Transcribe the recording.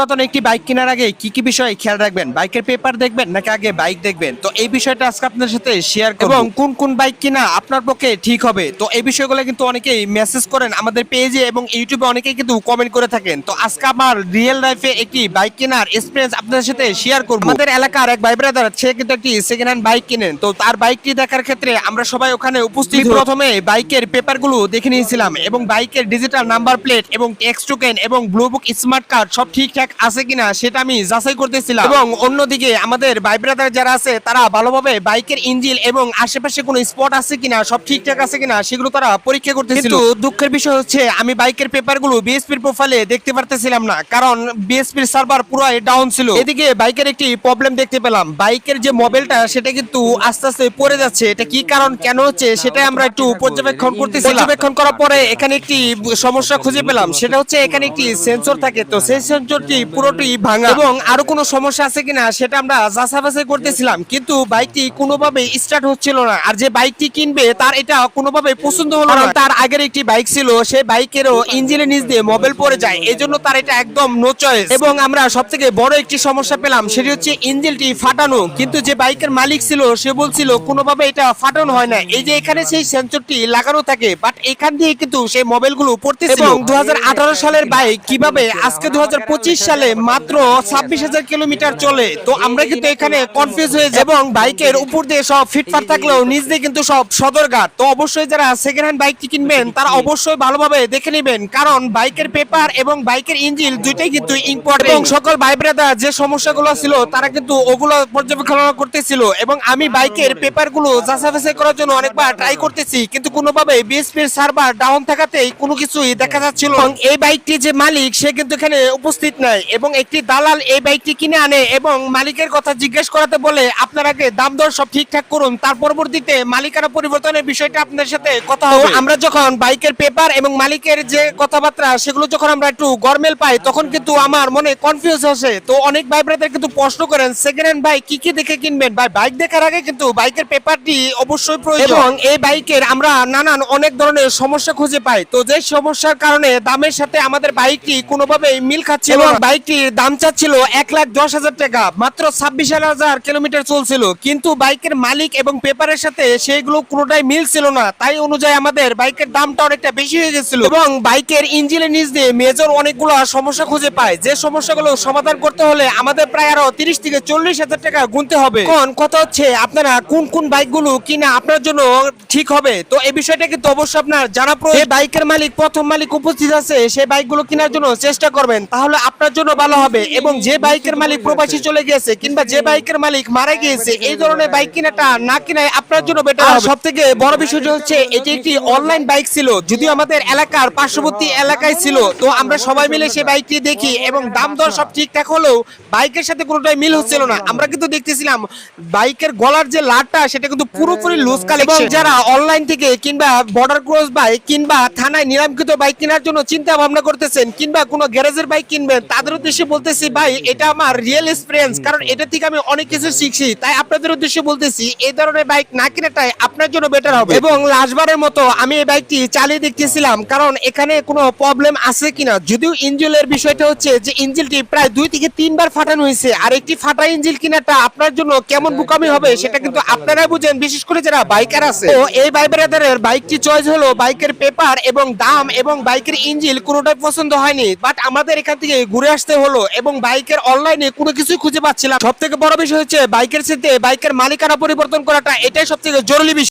পুরাতন একটি বাইক কেনার আগে কি কি বিষয়ে খেয়াল রাখবেন? বাইকের পেপার দেখবেন নাকি আগে বাইক দেখবেন? তো এই বিষয়টা আজকে আপনার সাথে শেয়ার করব। এবং কোন কোন বাইক কিনা আপনার পক্ষে ঠিক হবে? তো এই বিষয়গুলো কিন্তু অনেকেই মেসেজ করেন আমাদের পেজে এবং ইউটিউবে অনেকেই কিন্তু কমেন্ট করে থাকেন। তো আজকে আমার রিয়েল লাইফে একটি বাইক কেনার এক্সপিরিয়েন্স আপনাদের সাথে শেয়ার করব। আমাদের এলাকার এক ভাই ব্রাদার সে কিন্তু একটি সেকেন্ড হ্যান্ড বাইক কিনেন। তো তার বাইকটি দেখার ক্ষেত্রে আমরা সবাই ওখানে উপস্থিত। প্রথমে বাইকের পেপারগুলো দেখে নিয়েছিলাম এবং বাইকের ডিজিটাল নাম্বার প্লেট এবং টেক্সট টোকেন এবং ব্লু বুক স্মার্ট কার্ড সব ঠিকঠাক আছে কিনা সেটা আমি যাচাই করতেছিলাম। এবং অন্যদিকে আমাদের ভাই ব্রাদার যারা আছে, তারা ভালোভাবে বাইকের ইঞ্জিন এবং আশেপাশে কোনো স্পট আছে কিনা, সব ঠিকঠাক আছে কিনা, সেগুলো তারা পরীক্ষা করতেছিল। কিন্তু দুঃখের বিষয় হচ্ছে, আমি বাইকের পেপারগুলো বিএসপির প্রোফাইলে দেখতে পারতেছিলাম না, কারণ বিএসপির সার্ভার পুরো ডাউন ছিল। এদিকে বাইকের একটি প্রবলেম দেখতে পেলাম। বাইকের যে মোবাইলটা সেটা কিন্তু আস্তে আস্তে পড়ে যাচ্ছে। এটা কি কারণ, কেন হচ্ছে, সেটাই আমরা একটু পর্যবেক্ষণ করতেছি পর্যবেক্ষণ করার পরে এখানে একটি সমস্যা খুঁজে পেলাম। সেটা হচ্ছে, এখানে একটি সেন্সর থাকে। তো সেই সেন্সরটি পুরোটি ভাঙা। এবং আরও কোনো সমস্যা আছে কিনা সেটা আমরা করতেছিলাম কিন্তু বাইকটি কোনোভাবে স্টার্ট হচ্ছিল না। আর যে বাইকটি কিনবে তার এটা কোনোভাবে পছন্দ হলো না। তার আগের একটি বাইক ছিল সেই বাইকেরও ইঞ্জিনের নিচ দিয়ে মোবাইল পড়ে যায়। এজন্য তার এটা একদম নো চয়েস এবং আমরা সব থেকে বড় একটি সমস্যা পেলাম সেটি হচ্ছে ইঞ্জিনটি ফাটানো। কিন্তু যে বাইকের মালিক ছিল সে বলছিল কোনোভাবে এটা ফাটানো হয় না। এই যে এখানে সেই সেন্সরটি লাগানো থাকে বাট এখান দিয়ে কিন্তু সেই মোবাইলগুলো পড়তেছিল। এবং দু সালের বাইক কীভাবে? আজকে দু হাজার পঁচিশ সালে মাত্র ছাব্বিশ হাজার কিলোমিটার চলে। তো আমরা কিন্তু এখানে কনফিউজ হয়ে যাই এবং বাইকের উপর দিয়ে সব ফিটফাট থাকলেও নিচ দিয়ে কিন্তু সব সদরঘাট। তো অবশ্যই যারা সেকেন্ড হ্যান্ড বাইকটি কিনবেন, তারা অবশ্যই ভালোভাবে দেখে নেবেন। কারণ বাইকের পেপার এবং বাইকের ইঞ্জিন দুইটাই কিন্তু ইম্পর্টেন্ট এবং সকল ভাই ব্রাদার যে সমস্যাগুলো ছিল, তারা কিন্তু ওগুলো পর্যবেক্ষণ করতেছিল। এবং আমি বাইকের পেপারগুলো যাচাই করার জন্য অনেকবার ট্রাই করতেছি, কিন্তু কোনোভাবে বিএসপির সার্ভার ডাউন থাকাতেই কোনো কিছুই দেখা যাচ্ছিল এবং এই বাইকটি যে মালিক, সে কিন্তু এখানে উপস্থিত নাই এবং একটি দালাল এই বাইকটি কিনে আনে এবং মালিকের কথা জিজ্ঞেস করাতে বলে আপনার আগে দাম দর সব ঠিকঠাক করুন তার পরবর্তীতে মালিকানা পরিবর্তনের বিষয়টা আপনার সাথে কথা হবে। আমরা যখন বাইকের পেপার এবং মালিকের যে কথাবার্তা সেগুলো যখন আমরা একটু গরমেল পাই তখন কিন্তু আমার মনে কনফিউজ আসে। তো অনেক ভাই ব্রাদার কিন্তু প্রশ্ন করেন সেকেন্ড হ্যান্ড বাইক কি কি দেখে কিনবেন? ভাই বাইক দেখার আগে কিন্তু বাইকের পেপারটি অবশ্যই প্রয়োজন। এবং এই বাইকের আমরা নানান অনেক ধরনের সমস্যা খুঁজে পাই। তো যে সমস্যার কারণে দামের সাথে আমাদের বাইকটি কোনোভাবে মিল খাচ্ছে এবং বাইকটির দাম চাচ্ছিল এক লাখ দশ হাজার টাকা। মাত্র ছাব্বিশ হাজার কিলোমিটার চলছিল। কিন্তু বাইকের মালিক এবং পেপারের সাথে সেইগুলো কোনোটাই মিল ছিল না। তাই অনুযায়ী আমাদের বাইকের দামটা অনেকটা বেশি হয়ে গেছিল। এবং বাইকের ইঞ্জিনের নিচ দিয়ে মেজর অনেকগুলো সমস্যা খুঁজে পায়। যে সমস্যাগুলো সমাধান করতে হলে আমাদের প্রায় আরও তিরিশ থেকে চল্লিশ হাজার টাকা গুনতে হবে। কোন কথা হচ্ছে, আপনারা কোন কোন বাইকগুলো কিনা আপনার জন্য ঠিক হবে? তো এই বিষয়টা কিন্তু অবশ্যই আপনার জানা প্রয়োজন। বাইকের মালিক, প্রথম মালিক উপস্থিত আছে সেই বাইকগুলো কেনার জন্য চেষ্টা করবেন। তাহলে আপনার জন্য ভালো হবে। এবং যে বাইকের মালিক প্রবাসী চলে গিয়েছে কিংবা যে বাইকের মালিক মারা গিয়েছে এই ধরনের বাইক কিনাটা না কিনাই আপনার জন্য বেটার হবে। সব থেকে বড় বিষয় হচ্ছে এটি একটি অনলাইন বাইক ছিল। যদিও আমাদের এলাকার পার্শ্ববর্তী এলাকায় ছিল তো আমরা সবাই মিলে সেই বাইকটি দেখি এবং দাম দর সব ঠিকঠাক হলেও বাইকের সাথে কোনোটাই মিল হচ্ছিল না। আমরা কিন্তু দেখতেছিলাম বাইকের গলার যে লাটটা সেটা কিন্তু পুরোপুরি লুজ কালেকশন যারা অনলাইন থেকে কিংবা বর্ডার ক্রস বাইক কিংবা থানায় নিরামকৃত বাইক কেনার জন্য চিন্তা ভাবনা করতেছেন কিংবা কোনো গ্যারেজের বাইক কিনবেন তাদের উদ্দেশ্যে বলতেছি ভাই এটা আমার রিয়েল এক্সপিরিয়েন্স কারণ এটা থেকে আমি অনেক কিছু শিখছি। তাই আপনাদের উদ্দেশ্যে বলতেছি এই ধরনের বাইক না কেনাটাই আপনার জন্য বেটার হবে। এবং লাস্টবারের মতো আমি এই বাইকটি চালিয়ে দেখতেছিলাম কারণ এখানে কোনো প্রবলেম আছে কিনা? যদিও ইঞ্জিনের বিষয়টা হচ্ছে যে ইঞ্জিনটি প্রায় দুই থেকে তিনবার ফাটানো হয়েছে। আর একটি ফাটা ইঞ্জিন কিনাটা আপনার জন্য কেমন বুকামি হবে সেটা কিন্তু আপনারা বুঝেন বিশেষ করে যারা বাইকার আছে। তো এই ভাই ব্রাদারের বাইকটি চয়েস হলো বাইকের পেপার এবং দাম এবং বাইকের ইঞ্জিল কোনোটাই পছন্দ হয়নি। বাট আমাদের এখান থেকে ঘুরে আসতে হলো এবং বাইকের অনলাইনে কোনো কিছুই খুঁজে পাচ্ছিলাম সব থেকে বড় বিষয় হচ্ছে বাইকের সাথে বাইকের মালিকানা পরিবর্তন করাটা এটাই সব থেকে জরুরি বিষয়।